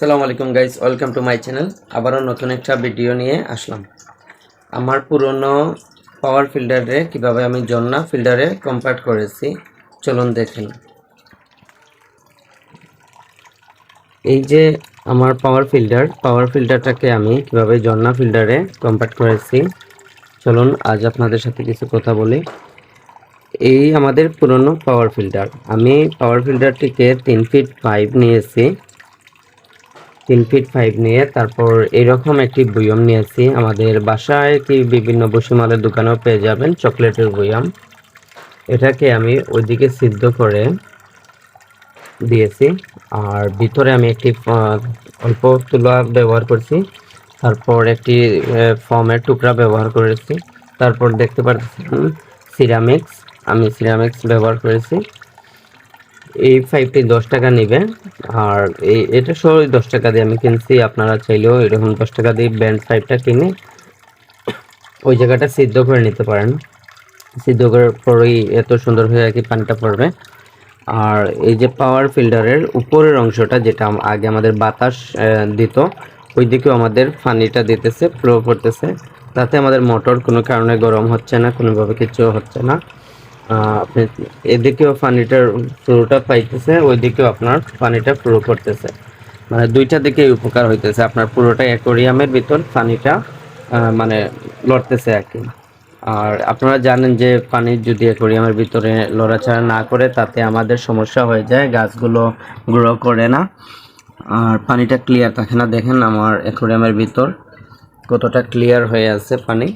সালামু আলাইকুম guys welcome to my channel আবারও নতুন একটা ভিডিও নিয়ে আসলাম। আমার পুরনো পাওয়ার ফিল্টারে কীভাবে আমি জন্না ফিল্টারে কম্পার্ট করেছি, চলুন দেখেন। এই যে আমার পাওয়ার ফিল্টার পাওয়ার ফিল্টারটাকে আমি কীভাবে জন্না ফিল্টারে কম্পার্ট করেছি, চলুন আজ আপনাদের সাথে কিছু কথা বলি। এই আমাদের পুরনো পাওয়ার ফিল্টার আমি পাওয়ার ফিল্টারটিকে তিন ফিট পাইপ নিয়েছি। তিন ফিট পাইপ নিয়ে তারপর এরকম একটি বয়ম নিয়েছি। আমাদের বাসায় কি বিভিন্ন বসিমালের দোকানেও পেয়ে যাবেন চকলেটের বয়াম। এটাকে আমি ওইদিকে সিদ্ধ করে দিয়েছি। আর ভিতরে আমি একটি অল্প তুলা ব্যবহার করছি। তারপর একটি ফর্মের টুকরা ব্যবহার করেছি। তারপর দেখতে পাচ্ছেন সিরামিক্স আমি সিরামিক্স ব্যবহার করেছি। এই ফাইভটি দশ টাকা নেবে। আর এই, এটা সহ দশ টাকা দিয়ে আমি কিনছি, আপনারা চাইলেও এরকম দশ টাকা দিয়ে ব্যান্ড পাইপটা কিনে ওই জায়গাটা সিদ্ধ করে নিতে পারেন। সিদ্ধ করার পরেই এত সুন্দর হয়ে আর কি পানিটা পড়বে। আর এই যে পাওয়ার ফিল্টারের উপরের অংশটা যেটা আগে আমাদের বাতাস দিত ওই দিকেও আমাদের পানিটা দিতেছে ফ্লো করতেছে। তাতে আমাদের মোটর কোনো কারণে গরম হচ্ছে না, কোনোভাবে কিছু হচ্ছে না। এদিকেও পানিটার ফ্লোটা পাইতেছে, ওইদিকেও আপনার পানিটা ফ্লো করতেছে। মানে দুইটা দিকে উপকার হইতেছে, আপনার পুরোটা অ্যাকোরিয়ামের ভিতর পানিটা মানে লড়তেছে আর কি। আর আপনারা জানেন যে পানি যদি অ্যাকোরিয়ামের ভিতরে লড়াচড়া না করে, তাতে আমাদের সমস্যা হয়ে যায়, গাছগুলো গ্রো করে না। আর পানিটা ক্লিয়ার থাকে না। দেখেন আমার অ্যাকোরিয়ামের ভিতর কতটা ক্লিয়ার হয়ে আছে পানি।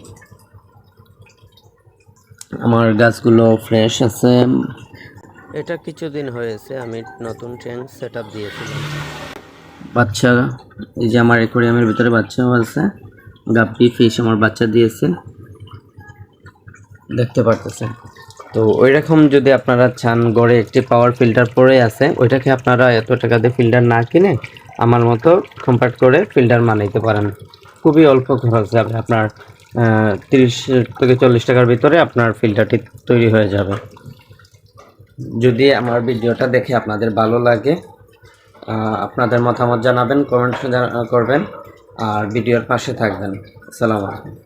আমার গাছগুলো ফ্রেশ আছে। এটা কিছুদিন হয়েছে আমি নতুন ট্যাঙ্ক সেট আপ দিয়েছিলাম। বাচ্চা এই যে আমার অ্যাকোরিয়ামের ভিতরে বাচ্চাও আছে। গাপ্পি ফিশ আমার বাচ্চা দিয়েছে। দেখতে পারতেছেন। তো ওই রকম যদি আপনারা চান গড়ে একটি পাওয়ার ফিল্টার পড়ে আছে ওইটাকে আপনারা এত টাকা দিয়ে ফিল্টার না কিনে আমার মতো কম্পার্ট করে ফিল্টার মানাইতে পারেন। খুবই অল্প খরচ যাবে আপনার তিরিশ থেকে চল্লিশ টাকার ভিতরে আপনার ফিল্টারটি তৈরি হয়ে যাবে। যদি আমার ভিডিওটা দেখে আপনাদের ভালো লাগে আপনাদের মতামত জানাবেন কমেন্ট করবেন, আর ভিডিওর পাশে থাকবেন। আসসালামু আলাইকুম।